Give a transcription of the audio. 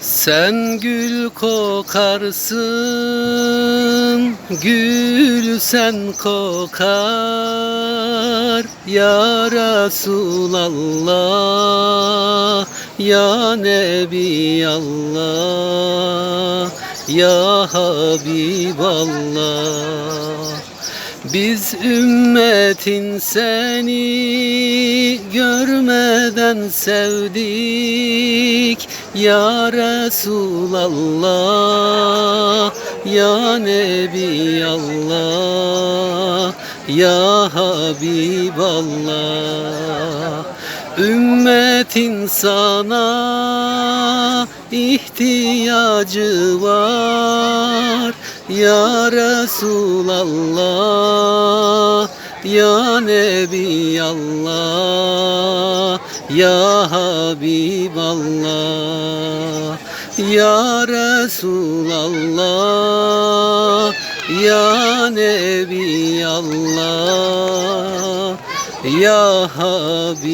Sen gül kokarsın, gül sen kokar. Ya Resulallah, ya Nebi Allah Ya Habiballah. Biz ümmetin seni görmeden sevdik Ya Resulallah Ya Nebi Allah Ya Habiballah? Ümmetin sana ihtiyacı var. Ya Resulallah Ya Nebi Allah Ya Habiballah Ya Resulallah Ya Nebi Allah Ya Habiballah